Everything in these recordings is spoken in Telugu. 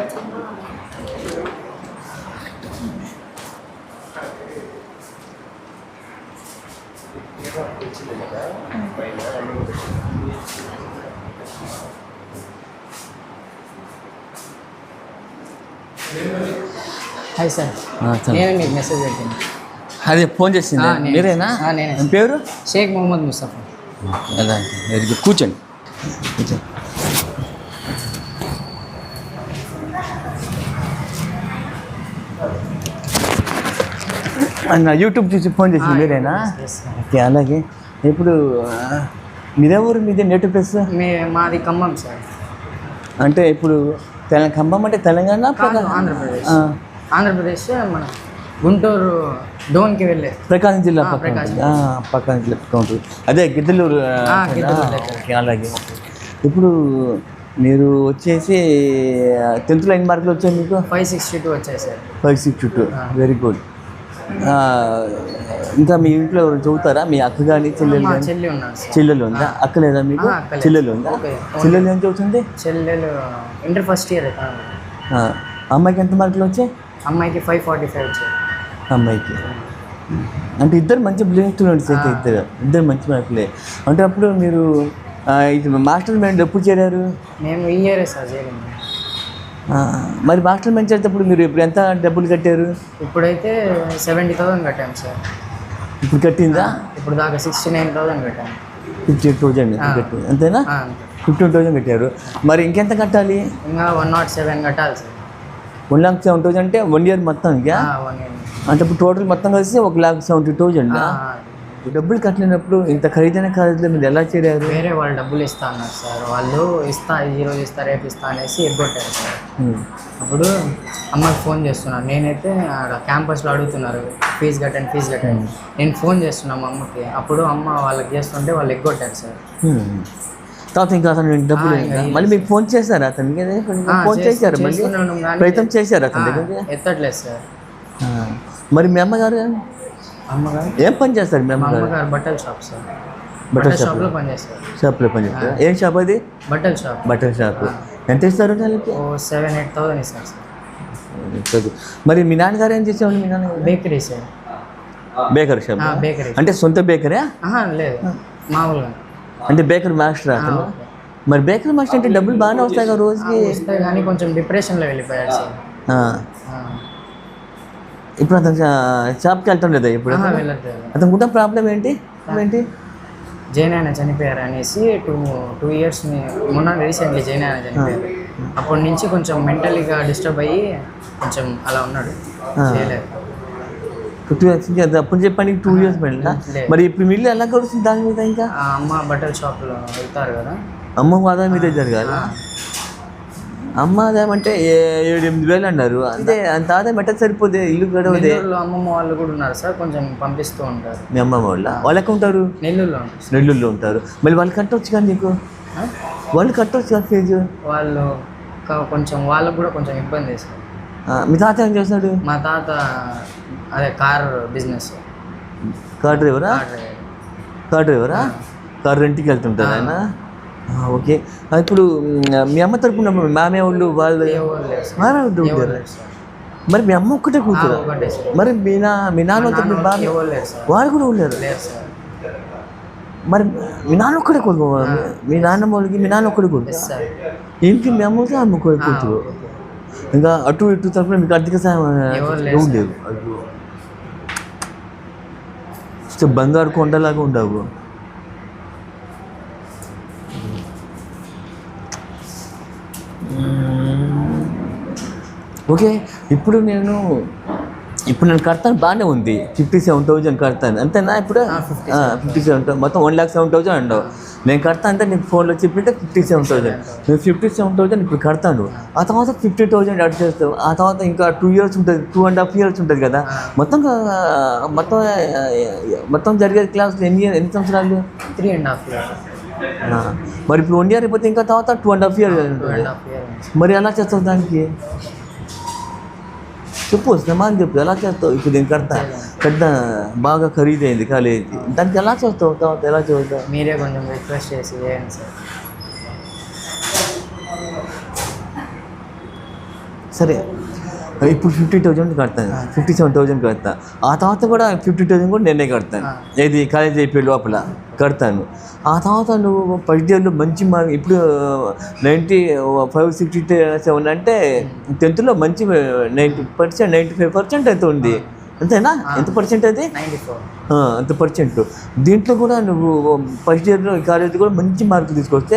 Hi sir. నేనే మీకు మెసేజ్ పెట్టింది అదే ఫోన్ చేసింది. మీరేనా? నేనే. పేరు? షేక్ మొహమ్మద్ ముస్తఫా. కూర్చోండి. కూర్చోండి. అన్న యూట్యూబ్ చూసి ఫోన్ చేసింది మీరేనా? అలాగే. ఇప్పుడు మీరెవరు మీదే నేటివ్ ప్లేస్ మీ మాది ఖమ్మం సార్ అంటే ఇప్పుడు తెల ఖమ్మం అంటే తెలంగాణ ఆంధ్రప్రదేశ్. ఆంధ్రప్రదేశ్ మన గుంటూరు డోన్కి వెళ్ళే. ప్రకాశం జిల్లా ప్రకాశం. జిల్లా ఉంటుంది. అదే గిద్దలూరు అలాగే ఇప్పుడు మీరు వచ్చేసి టెన్త్ లైన్ మార్కులు వచ్చాయి మీకు? ఫైవ్ సిక్స్టీ టూ వచ్చాయి sir five six two very good ఇంకా మీ ఇంట్లో ఎవరు చదువుతారా? మీ అక్క కానీ చెల్లెలు కానీ చెల్లెలు ఉందా? అక్క లేదా మీకు. చెల్లెలు ఉందా. చెల్లెలు ఏం చదువుతుంది? చెల్లెలు ఇంటర్ ఫస్ట్ ఇయర్ అమ్మాయికి ఎంత మార్కులు వచ్చాయి? అమ్మాయికి ఫైవ్ ఫార్టీ ఫైవ్ వచ్చాయి. అమ్మాయికి. అంటే ఇద్దరు మంచి బ్రిలియంట్ స్టూడెంట్స్ అయితే ఇద్దరు. ఇద్దరు మంచి మార్కులే. అంటే అప్పుడు మీరు ఇది మాస్టర్ మైండ్ ఎప్పుడు చేరారు? మేము ఈ ఇయరే సార్ చేరింది మరి మాస్టర్ మైండ్ చేసేటప్పుడు మీరు ఇప్పుడు ఎంత డబ్బులు కట్టారు? ఇప్పుడైతే సెవెంటీ థౌసండ్ కట్టాము సార్. ఇప్పుడు కట్టిందా? ఇప్పుడు దాకా సిక్స్టీ నైన్ థౌసండ్ కట్టాము ఫిఫ్టీ కట్టి అంతేనా? ఫిఫ్టీన్ థౌజండ్ కట్టారు. మరి ఇంకెంత కట్టాలి? ఇంకా వన్ నాట్ సెవెన్ కట్టాలి sir. One lakh seven thousand అంటే వన్ ఇయర్ మొత్తం ఇక అంటే ఇప్పుడు టోటల్ మొత్తం కలిసి ఒక లాక్ సెవెంటీ థౌజండ్ డబ్బులు కట్టలేనప్పుడు ఇంత ఖరీదైన కాలేజీలో మీరు ఎలా చేరారు? వేరే వాళ్ళు డబ్బులు ఇస్తా అన్నారు సార్. వాళ్ళు ఇస్తా ఈ రోజు ఇస్తా రేపు ఇస్తా అనేసి ఎగ్గొట్టారు సార్. అప్పుడు అమ్మకి ఫోన్ చేస్తున్నాను. నేనైతే ఆడ క్యాంపస్లో అడుగుతున్నారు ఫీజు కట్టండి ఫీజు కట్టండి. నేను ఫోన్ చేస్తున్నాను మా అమ్మకి. అప్పుడు అమ్మ వాళ్ళకి చేస్తుంటే వాళ్ళు ఎగ్గొట్టారు సార్. తర్వాత ఇంకా అతను డబ్బులు మళ్ళీ మీకు ఫోన్ చేశారు అతనికి ఆ, ఫోన్ చేశారు మళ్ళీ? ప్రయత్నం చేశారు అతని దగ్గర ఎత్తట్లేదు సార్. మరి మీ అమ్మగారు? ఏం పని చేస్తారు మీ మా అమ్మగారు? అమ్మగారు బట్టల షాప్ సార్. బట్టల బట్టల షాప్ షాప్లో పనిచేస్తారు. షాప్లో పని చేస్తారు. ఏం షాప్ అది? బట్టల షాప్. బట్టల షాప్. ఎంత ఇస్తారు సెవెన్ ఎయిట్ థౌసండ్ ఇస్తారు సార్. మరి మీ నాన్నగారు ఏం చేసేవాళ్ళు మీ నాన్నగారు? Bakery sir. Baker shop bakery. అంటే సొంత బేకరే లేదు. మామూలుగా. అంటే బేకర్ మాస్టర్ అతను? మరి బేకర్ మాస్టర్ అంటే డబ్బులు బాగానే వస్తాయి కదా రోజుకి? వస్తే కానీ కొంచెం డిప్రెషన్లో వెళ్ళిపోయాడు సార్. ఇప్పుడు అతను షాప్కి వెళ్తాం లేదా ఇప్పుడు అతనికి ఉన్న ప్రాబ్లం ఏంటి? ఏంటి జైన్ ఆయన చనిపోయారు అనేసి టూ టూ ఇయర్స్ మొన్న రీసెంట్లీ జైన్ ఆయన చనిపోయారు. అప్పటి నుంచి కొంచెం మెంటలీగా డిస్టర్బ్ అయ్యి కొంచెం అలా ఉన్నాడు. చేయలేదు. టూ ఇయర్స్ అప్పుడు చెప్పండి టూ ఇయర్స్ పడిందా? లేదు. మరి ఇప్పుడు మిల్లు ఎలా గడుస్తుంది దాని మీద ఇంకా? అమ్మ బట్టల షాప్లో వెళ్తారు కదా. అమ్మ ఆదాయం మీదే జరగాలి. అమ్మ ఆదాయం అంటే ఏ- ఏడు ఎనిమిది వేలు అన్నారు. అంతే అంత ఆదాయం ఎట్ట సరిపోతే ఇల్లు గడవదే అమ్మమ్మ వాళ్ళు కూడా ఉన్నారు సార్ కొంచెం పంపిస్తూ ఉంటారు. మీ అమ్మమ్మ వాళ్ళ? వాళ్ళు ఎక్కడ ఉంటారు? నెల్లూరులో. నెల్లూరులో ఉంటారు. మళ్ళీ వాళ్ళు కట్టవచ్చు కానీ నీకు? వాళ్ళు కట్టవచ్చు కదా ఫీజు వాళ్ళు కొంచెం వాళ్ళకు కూడా కొంచెం ఇబ్బంది సార్. మీ తాత ఏం చేస్తాడు మా తాత అదే car business. Car డ్రైవరా? Car driver. Car రెంట్కి వెళ్తుంటారు ఆయన. ఓకే. ఇప్పుడు మ్, అమ్మ తరపున మీ మామయ్య వాళ్ళు వాళ్ళు వాళ్ళు. మరి మీ అమ్మ ఒక్కటే కూతురు? మరి మీ నా మీ నాన్న తరపున బాగా వాళ్ళు కూడా ఉండరు మరి మీ నాన్న ఒక్కడే కొడుకు మీ నాన్నమ్మ వాళ్ళకి మీ నాన్న ఒక్కడే కొడుకు ఇంటికి మీ అమ్మకి అమ్మ కూతురు. ఇంకా అటు ఇటు తరపున మీకు ఆర్థిక సాయం ఎవరు లేరు ఎవరు లేవు అయ్యో. సో బంగారు కొండలాగా ఉండవు ఓకే ఇప్పుడు నేను ఇప్పుడు నేను కడతాను బాగానే ఉంది. ఫిఫ్టీ సెవెన్ థౌజండ్ కడతాను. అంతేనా ఇప్పుడు? ఫిఫ్టీ సెవెన్ మొత్తం వన్ ల్యాక్ సెవెన్ థౌజండ్ అండవు నేను కడతా అంటే నీకు ఫోన్లో చెప్పింటే ఫిఫ్టీ సెవెన్ థౌజండ్ నేను ఫిఫ్టీ సెవెన్ థౌజండ్ ఇప్పుడు కడతాను. ఆ తర్వాత ఫిఫ్టీ థౌజండ్ యాడ్ చేస్తావు. ఆ తర్వాత ఇంకా టూ ఇయర్స్ ఉంటుంది టూ అండ్ హాఫ్ ఇయర్స్ ఉంటుంది కదా. మొత్తం మొత్తం మొత్తం జరిగే క్లాస్ ఎన్ని ఎన్ని సంవత్సరాలు? త్రీ అండ్ హాఫ్ ఇయర్ మరి ఇప్పుడు వన్ ఇయర్ అయిపోతే ఇంకా తర్వాత two and half year two and half year మరి ఎలా చేస్తావు దానికి? చెప్పు సమాన్ చెప్పు ఎలా చేస్తావు ఇప్పుడు నేను కడతా పెద్ద బాగా ఖరీదైంది కాలేజీ దానికి ఎలా చేస్తావు తర్వాత ఎలా చదువుతావు మీరే కొంచెం రిక్వెస్ట్ చేసి చేయండి సార్. సరే. ఇప్పుడు ఫిఫ్టీ థౌజండ్ కడతాను. ఫిఫ్టీ సెవెన్ థౌజండ్ కడతా. ఆ తర్వాత కూడా ఫిఫ్టీ థౌజండ్ కూడా నేనే కడతాను. ఏది కాలేజ్ అయిపోయి లోపల కడతాను. ఆ తర్వాత నువ్వు ఫస్ట్ ఇయర్లో మంచి మార్క్ ఇప్పుడు నైంటీ ఫైవ్ సిక్స్టీ సెవెన్ అంటే టెన్త్లో మంచి ninety percent ninety five percent అయితే ఉంది. అంతేనా? ఎంత పర్సెంట్ అది? అంత పర్సెంట్. దీంట్లో కూడా నువ్వు ఫస్ట్ ఇయర్లో కాలేజ్ కూడా మంచి మార్కులు తీసుకొస్తే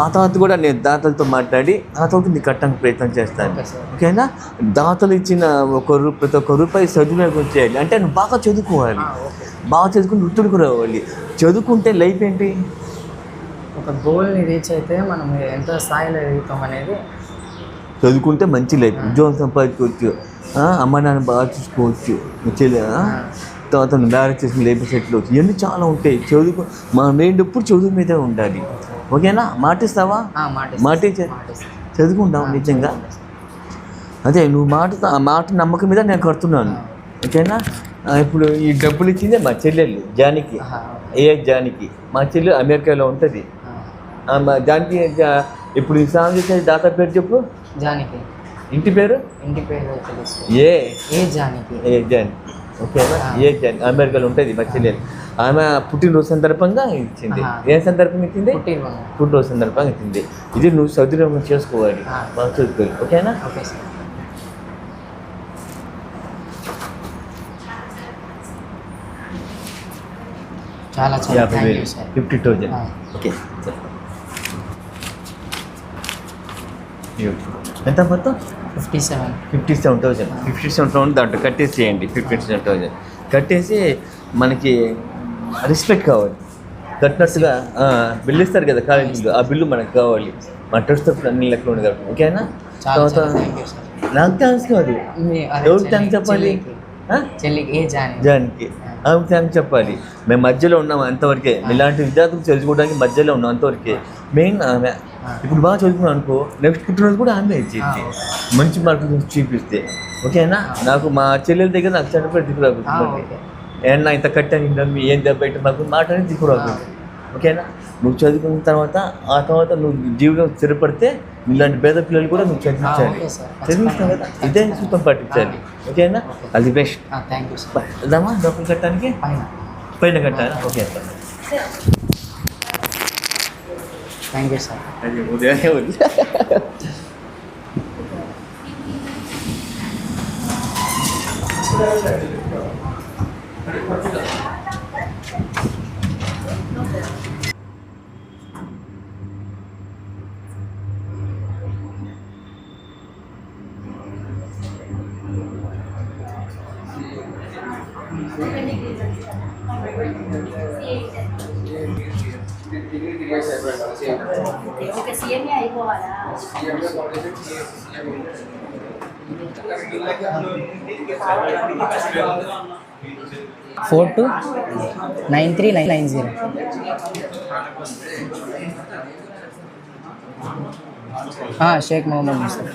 ఆ తర్వాత కూడా నేను దాతలతో మాట్లాడి ఆ తర్వాత నీకు కట్టడానికి ప్రయత్నం చేస్తాను. ఓకేనా? దాతలు ఇచ్చిన ఒక రూ ప్రతి ఒక్క రూపాయి సద్వినియోగం చేయాలి అంటే నువ్వు బాగా చదువుకోవాలి. బాగా చదువుకుని వృత్తులకు రావాలి. చదువుకుంటే లైఫ్ ఏంటి? ఒక గోల్ని రీచ్ అయితే మనం ఎంత స్థాయిలో ఎదుగుతాం అనేది చదువుకుంటే మంచి లైఫ్. ఉద్యోగం సంపాదించుకోవచ్చు అమ్మ నాన్న బాగా చూసుకోవచ్చు. చెల్లి? తర్వాత మ్యారేజ్ చేసుకుని లైఫ్ సెటిల్ ఇవన్నీ చాలా ఉంటాయి. చదువుకు మా మెయిన్ ఎప్పుడు చదువు మీదే ఉండాలి. ఓకేనా? మాటిస్తావా? మాట. చదువుకుంటావు నిజంగా? అదే నువ్వు మాట మాట నమ్మకం మీద నేను కడుతున్నాను. ఓకేనా? ఇప్పుడు ఈ డబ్బులు ఇచ్చిందే మా చెల్లెళ్ళు జానికి. ఏ జానికి. మా చెల్లి అమెరికాలో ఉంటుంది. మా జానికి జా- ఇప్పుడు ఈ సాంగ్ చేసే దాత పేరు చెప్పు. జానికి. ఇంటి పేరు? ఇంటి పేరు A? A Janaki A John. ఓకేనా ఏ జాన్. అమెరికాలో ఉంటుంది మా చెల్లెలు ఆమె పుట్టినరోజు సందర్భంగా ఇచ్చింది. ఏ సందర్భంగా ఇచ్చింది? పుట్టిన పుట్టినరోజు సందర్భంగా ఇచ్చింది. ఇది నువ్వు సద్వినియోగం చేసుకోవాలి. చదువుకోవాలి. ఓకేనా? Okay sir. చాలా చాలా ఫిఫ్టీ థౌజండ్. ఓకే ఎంత మొత్తం? Fifty seven fifty seven thousand fifty seven thousand దాంట్లో కట్టేసేయండి. ఫిఫ్టీ సెవెన్ థౌజండ్ కట్టేసి మనకి రెస్పెక్ట్ కావాలి. కట్టినట్టుగా బిల్లు ఇస్తారు కదా కాలేజీలో. ఆ బిల్లు మనకు కావాలి. మన ట్రస్ట్ తరఫున అన్ని లెక్కలు ఉండదు. కాబట్టి ఓకేనా తర్వాత నాకు థ్యాంక్స్ కాదు. ఎవరికి చెల్లి- థ్యాంక్స్ చెప్పాలి? చెల్లికి. ఏ జాని జానికి. ఆమెకు థ్యాంక్స్ చెప్పాలి. మేము మధ్యలో ఉన్నాం అంతవరకే. ఇలాంటి విద్యార్థులు చదువుకోవడానికి మధ్యలో ఉన్నాం అంతవరకే. మెయిన్ ఆమె. ఇప్పుడు బాగా చదువుకున్నాం అనుకో నెక్స్ట్ పుట్టినరోజు కూడా ఆమె ఇచ్చేది. మంచి మార్కులు చూపిస్తే. ఓకేనా? నాకు మా చెల్లెల దగ్గర నాకు దిక్కురాకు ఓకే. ఏమన్నా ఇంత కట్టాను ఏం దెబ్బ పెట్టి మాకు మాట అనేది దిక్కురాకు ఓకేనా? నువ్వు చదువుకున్న తర్వాత ఆ తర్వాత నువ్వు జీవితం స్థిరపడితే ఇలాంటి పేద పిల్లలు కూడా నువ్వు చదివించాలి. కదా ఇదే సూత్రం పాటించాలి. ఓకేనా? అది బెస్ట్ థ్యాంక్ యూ సార్ వెళ్దామా డబ్బులు కట్టడానికి? పైన. కట్టాలా? ఓకే థ్యాంక్ యూ సార్ అది ఉంది. Okay four two nine three nine nine zero. Sheikh Mohammed Mustafa.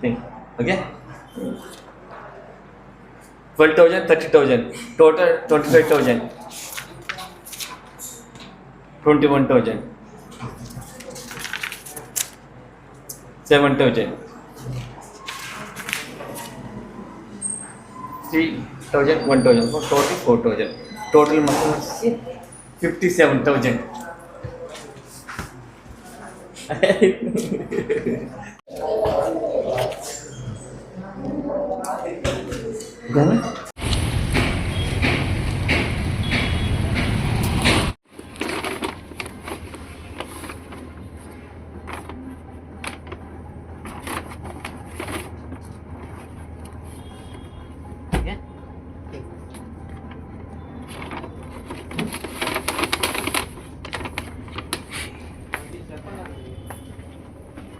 Think. Okay? Twelve thousand thirty thousand total twenty five thousand twenty one thousand seven thousand three thousand one thousand total four thousand total మొత్తం వచ్చేసి ఫిఫ్టీ సెవెన్ థౌజండ్ ఓకేనా